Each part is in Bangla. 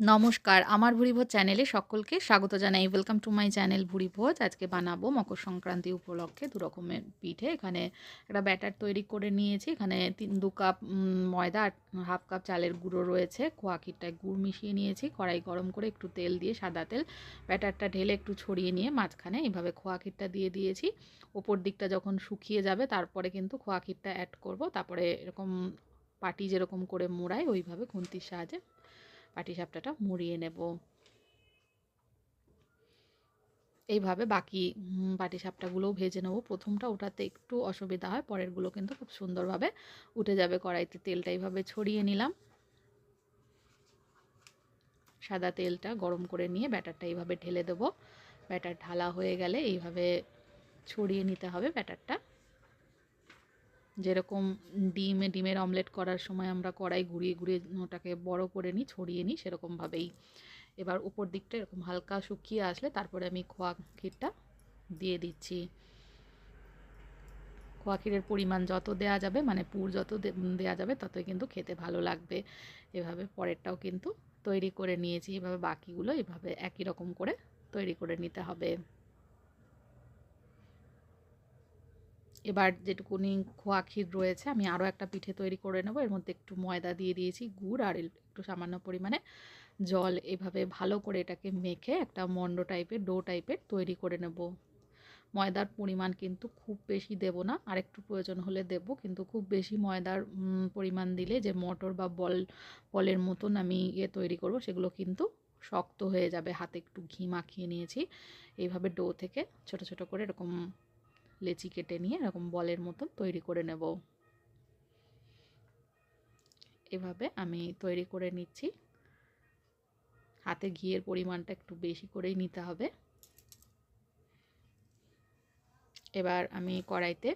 নমস্কার, আমার ভুরিভোজ চ্যানেলে সকলকে স্বাগত জানাই। ওয়েলকাম টু মাই চ্যানেল ভুরিভোজ আজকে বানাবো মকর সংক্রান্তি উপলক্ষে দু রকমের পিঠে। এখানে একটা ব্যাটার তৈরি করে নিয়েছি। এখানে তিন, দু কাপ ময়দা আর হাফ কাপ চালের গুঁড়ো রয়েছে। খোয়া গুড় মিশিয়ে নিয়েছি। কড়াই গরম করে একটু তেল দিয়ে সাদা তেল ব্যাটারটা ঢেলে একটু ছড়িয়ে নিয়ে মাঝখানে এইভাবে খোয়া দিয়ে দিয়েছি। ওপর দিকটা যখন শুকিয়ে যাবে তারপরে কিন্তু খোয়া অ্যাড করব। তারপরে এরকম পাটি যেরকম করে মোড়ায় ওইভাবে খুন্তির সাহায্যে পাটিসাপটাটা মুড়িয়ে নেব। এইভাবে বাকি পাটিসাপটাগুলোও ভেজে নেব। প্রথমটা ওটাতে একটু অসুবিধা হয়, পরেরগুলো কিন্তু খুব সুন্দরভাবে উঠে যাবে কড়াইতে। তেলটা এইভাবে ছড়িয়ে নিলাম। সাদা তেলটা গরম করে নিয়ে ব্যাটারটা এইভাবে ঢেলে দেব। ব্যাটার ঢালা হয়ে গেলে এইভাবে ছড়িয়ে নিতে হবে ব্যাটারটা। যেরকম ডিমে, ডিমের অমলেট করার সময় আমরা কড়াই ঘুরিয়ে ঘুরিয়ে ওটাকে বড় করে নিই, ছড়িয়ে নিই সেরকমভাবেই। এবার উপর দিকটা এরকম হালকা শুকিয়ে আসলে তারপরে আমি খোয়া ক্ষীরটা দিয়ে দিচ্ছি। খোয়া ক্ষীরের পরিমাণ যত দেয়া যাবে মানে পুর যত দেওয়া যাবে, ততই কিন্তু খেতে ভালো লাগবে। এভাবে পরেরটাও কিন্তু তৈরি করে নিয়েছি, এভাবে বাকিগুলো এভাবে একই রকম করে তৈরি করে নিতে হবে। এবার যেটুকুনি খোয়া ক্ষীর রয়েছে, আমি আরও একটা পিঠে তৈরি করে নেব। এর মধ্যে একটু ময়দা দিয়ে দিয়েছি, গুড় আর একটু সামান্য পরিমাণে জল। এভাবে ভালো করে এটাকে মেখে একটা মন্ড টাইপের, ডো টাইপের তৈরি করে নেব। ময়দার পরিমাণ কিন্তু খুব বেশি দেব না আর একটু প্রয়োজন হলে দেব, কিন্তু খুব বেশি ময়দার পরিমাণ দিলে যে মটর বা বল, বলের মতন আমি ইয়ে তৈরি করব, সেগুলো কিন্তু শক্ত হয়ে যাবে। হাতে একটু ঘি মাখিয়ে নিয়েছি। এইভাবে ডো থেকে ছোট ছোট করে এরকম লেচি কেটে নিয়ে এরকম বলের মতন তৈরি করে নেব। এভাবে আমি তৈরি করে নিচ্ছি। হাতে ঘিয়ের পরিমাণটা একটু বেশি করেই নিতে হবে। এবার আমি কড়াইতে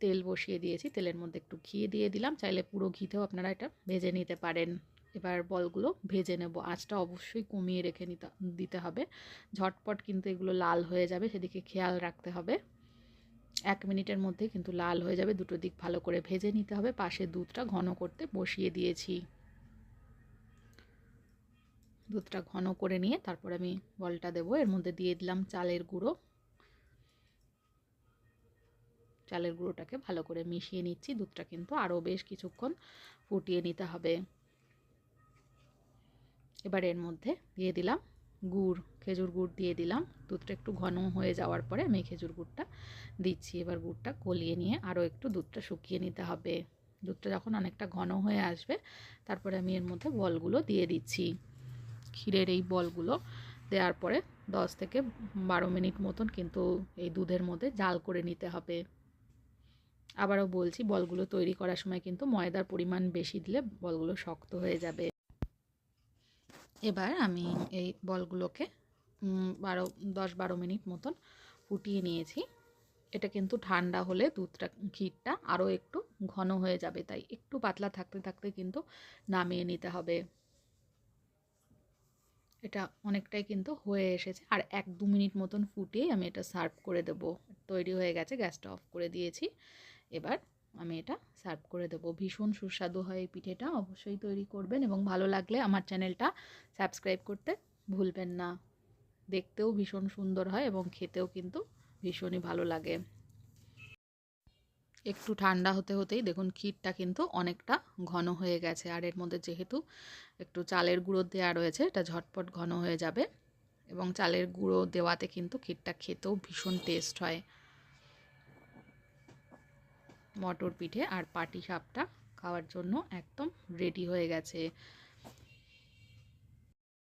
তেল বসিয়ে দিয়েছি। তেলের মধ্যে একটু ঘি দিয়ে দিলাম। চাইলে পুরো ঘিতেও আপনারা এটা ভেজে নিতে পারেন। এবার বলগুলো ভেজে নেব। আঁচটা অবশ্যই কমিয়ে রেখে নিতে, দিতে হবে। ঝটপট কিন্তু এগুলো লাল হয়ে যাবে, সেদিকে খেয়াল রাখতে হবে। এক মিনিটের মধ্যে কিন্তু লাল হয়ে যাবে। দুটো দিক ভালো করে ভেজে নিতে হবে। পাশে দুধটা ঘন করতে বসিয়ে দিয়েছি। দুধটা ঘন করে নিয়ে তারপর আমি বলটা দেবো। এর মধ্যে দিয়ে দিলাম চালের গুঁড়ো। চালের গুঁড়োটাকে ভালো করে মিশিয়ে নিচ্ছি। দুধটা কিন্তু আরও বেশ কিছুক্ষণ ফুটিয়ে নিতে হবে। এবার এর মধ্যে দিয়ে দিলাম গুড়, খেজুর গুড় দিয়ে দিলাম। দুধটা একটু ঘন হয়ে যাওয়ার পরে আমি খেজুর গুড়টা দিচ্ছি। এবার গুড়টা গলিয়ে নিয়ে আরও একটু দুধটা শুকিয়ে নিতে হবে। দুধটা যখন অনেকটা ঘন হয়ে আসবে, তারপরে আমি এর মধ্যে বলগুলো দিয়ে দিচ্ছি। ক্ষীরের এই বলগুলো দেওয়ার পরে দশ থেকে বারো মিনিট মতন কিন্তু এই দুধের মধ্যে জাল করে নিতে হবে। আবারও বলছি, বলগুলো তৈরি করার সময় কিন্তু ময়দার পরিমাণ বেশি দিলে বলগুলো শক্ত হয়ে যাবে। এবার আমি এই বলগুলোকে বারো, দশ, বারো মিনিট মতন ফুটিয়ে নিয়েছি। এটা কিন্তু ঠান্ডা হলে দুধটা, ক্ষীরটা আরও একটু ঘন হয়ে যাবে, তাই একটু পাতলা থাকতে থাকতে কিন্তু নামিয়ে নিতে হবে। এটা অনেকটাই কিন্তু হয়ে এসেছে। আর এক, দু মিনিট মতন ফুটিয়ে আমি এটা সার্ভ করে দেব। তৈরি হয়ে গেছে, গ্যাসটা অফ করে দিয়েছি। এবার আমি এটা সার্ভ করে দেবো। ভীষণ সুস্বাদু হয় এই পিঠেটা, অবশ্যই তৈরি করবেন এবং ভালো লাগলে আমার চ্যানেলটা সাবস্ক্রাইব করতে ভুলবেন না। দেখতেও ভীষণ সুন্দর হয় এবং খেতেও কিন্তু ভীষণই ভালো লাগে। একটু ঠান্ডা হতে হতেই দেখুন ক্ষীরটা কিন্তু অনেকটা ঘন হয়ে গেছে। আর এর মধ্যে যেহেতু একটু চালের গুঁড়ো দেওয়া রয়েছে, এটা ঝটপট ঘন হয়ে যাবে এবং চালের গুঁড়ো দেওয়াতে কিন্তু ক্ষীরটা খেতেও ভীষণ টেস্ট হয়। মটর পিঠে আর পাটি সাপটা খাওয়ার জন্য একদম রেডি হয়ে গেছে।